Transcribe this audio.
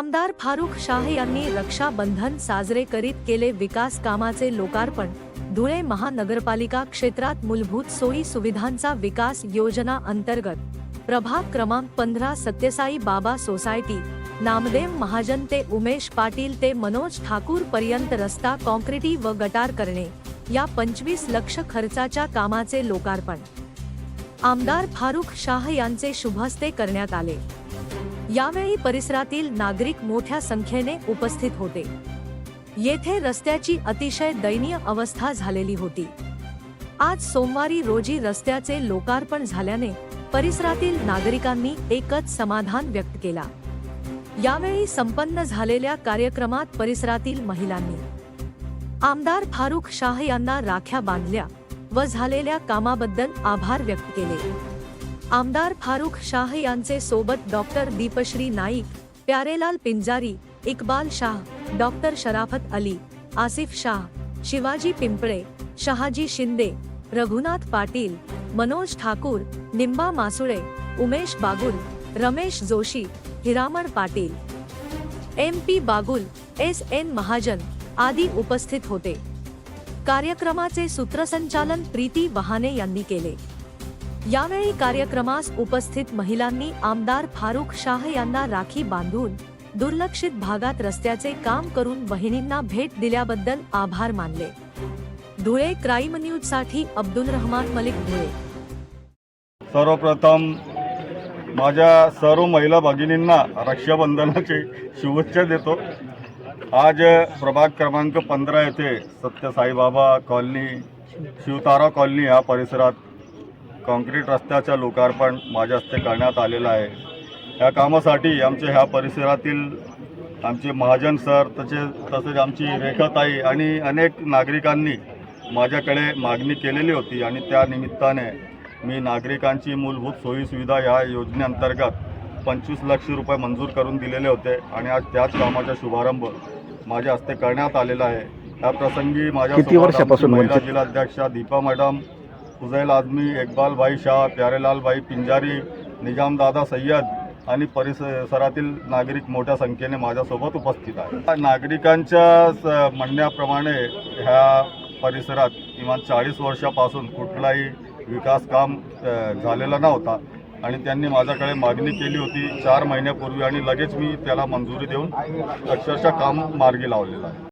आमदार फारुख शाह यांनी रक्षाबंधन साजरे करीत केले विकास कामाचे लोकार्पण. धुळे महानगरपालिका क्षेत्रात मूलभूत सोयी सुविधांचा विकास योजना अंतर्गत. प्रभाग क्रमांक पंधरा सत्यसाई बाबा सोसायटी. नामदेव महाजन ते उमेश पाटील ते मनोज ठाकूर पर्यंत रस्ता कॉन्क्रिटी व गटार करणे. या पंचवीस लक्ष खर्चाच्या कामाचे लोकार्पण. आमदार फारुख शाह यांचे शुभहस्ते करण्यात आले. यावेळी परिसरातील नागरिक मोठ्या संख्येने उपस्थित होते. येथे रस्त्याची अतिशय दयनीय अवस्था झालेली होती. आज सोमवारी रोजी रस्त्याचे लोकार्पण झाल्याने परिसरातील नागरिकांनी एकच समाधान व्यक्त केला. यावेळी संपन्न झालेल्या कार्यक्रमात परिसरातील महिलांनी आमदार फारुख शाह यांना राख्या बांधल्या व झालेल्या कामाबद्दल आभार व्यक्त केले. आमदार फारुख शाह यांचे सोबत doctor Deepashree Naik Pyarelal Pinjari Iqbal Shah doctor Sharafat Ali Asif Shah Shivaji Pimple Shahaji Shinde Raghunath Patil Manoj Thakur Nimba Masule Umesh Bagul Ramesh Joshi Hiraman Patil. M P Bagul S N Mahajan आदी उपस्थित होते. कार्यक्रमाचे सूत्रसंचालन प्रीती वहाने यांनी केले. यावेळी कार्यक्रमास उपस्थित महिलांनी आमदार फारुख शाह यांना राखी बांधून दुर्लक्षित भागात रस्त्याचे काम करून बहिणींना भेट दिल्याबद्दल आभार मानले. धुळे क्राईम न्यूजसाठी अब्दुल रहमान मलिक धुळे. सर्वप्रथम माझ्या सर्व महिला भगिनींना रक्षाबंधनाची शुभेच्छा देतो. आज प्रभाग क्रमांक पंधरा येथे सत्य साईबाबा कॉलनी शिवतारा कॉलनी या परिसरात कॉन्क्रीट रस्त्याचं लोकार्पण माझ्या हस्ते करण्यात आलेलं आहे या कामासाठी आमच्या ह्या परिसरातील आमचे महाजन सर तसे तसेच आमची रेखाताई आणि अनेक नागरिकांनी माझ्याकडे मागणी केलेली होती आणि त्या निमित्ताने मी नागरिकांची मूलभूत सोयीसुविधा या योजनेअंतर्गत पंचवीस लक्ष रुपये मंजूर करून दिलेले होते आणि आज त्याच कामाचा शुभारंभ माझ्या हस्ते करण्यात आलेला आहे या प्रसंगी माझ्या महिला? जिल्हाध्यक्षा दीपा मॅडम फुजैल आदमी इकबाल भाई शाह प्यारेलाल भाई पिंजारी निजामदादा सय्यद आणि परिसरातील नागरिक मोठ्या संख्येने माझ्यासोबत उपस्थित आहे नागरिकांच्या स- म्हणण्याप्रमाणे ह्या परिसरात किमान चाळीस वर्षापासून कुठलाही विकास काम झालेला नव्हता आणि त्यांनी माझ्याकडे मागणी केली होती. चार महिन्यापूर्वी आणि लगेच मी त्याला मंजुरी देऊन अक्षरशः काम मार्गी लावलेलं आहे.